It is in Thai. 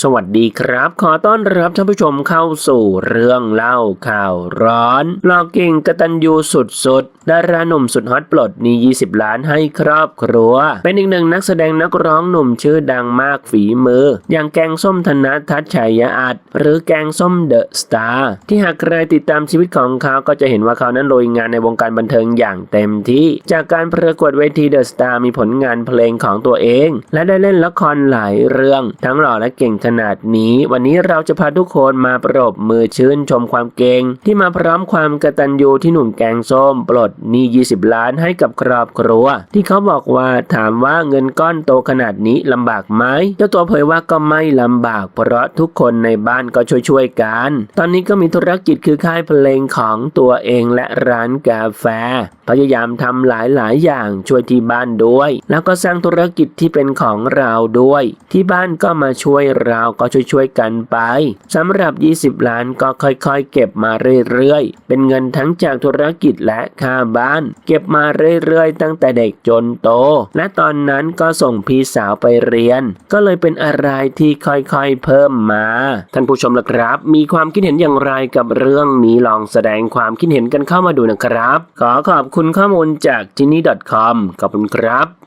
สวัสดีครับ ขอต้อนรับท่านผู้ชมเข้าสู่เรื่องเล่าข่าวร้อนหลอกเก่งกตัญญูสุดๆดาราหนุ่มสุดฮอตปลดหนี้ 20 ล้านให้ครอบครัว เป็นอีกหนึ่งนักแสดงนักร้องหนุ่มชื่อดังมากฝีมือ อย่างแกงส้มธนทัศชัยอัดหรือแกงส้มเดอะสตาร์ที่หากใครติดตามชีวิตของเขาก็จะเห็นว่าเขานั้นลุยงานในวงการบันเทิงอย่างเต็มที่ จากการประกวดเวทีเดอะสตาร์มีผลงานเพลงของตัวเอง และได้เล่นละครหลายเรื่อง ทั้งหล่อและเก่งขนาดนี้ วันนี้เราจะพาทุกคนมาปรบมือชื่นชมความเก่งที่มาพร้อมความกตัญญูที่หนุ่มแกงส้มปลดหนี้ 20 ล้านให้กับครอบครัว ที่เขาบอกว่าถามว่าเงินก้อนโตขนาดนี้ลำบากไหมเจ้าตัวเผยว่าก็ไม่ลำบาก เพราะทุกคนในบ้านก็ช่วยๆกัน ตอนนี้ก็มีธุรกิจคือค่ายเพลงของตัวเองและร้านกาแฟ พยายามทำหลายๆอย่างช่วยที่บ้านด้วย แล้วก็สร้างธุรกิจที่เป็นของเราด้วย ที่บ้านก็มาช่วยเราก็ช่วยๆกันไปสำหรับ 20 ล้านก็ค่อยๆ เก็บมาเรื่อยๆ เป็นเงินทั้งจากธุรกิจและค่าบ้าน เก็บมาเรื่อยๆ ตั้งแต่เด็กจนโต และตอนนั้นก็ส่งพี่สาวไปเรียน ก็เลยเป็นอะไรที่ค่อยๆ เพิ่มมา ท่านผู้ชมละครับ มีความคิดเห็นอย่างไรกับเรื่องนี้ลองแสดงความคิดเห็นกันเข้ามาดูนะครับ ขอขอบคุณข้อมูลจาก g i n n y c o m ขอบคุณครับ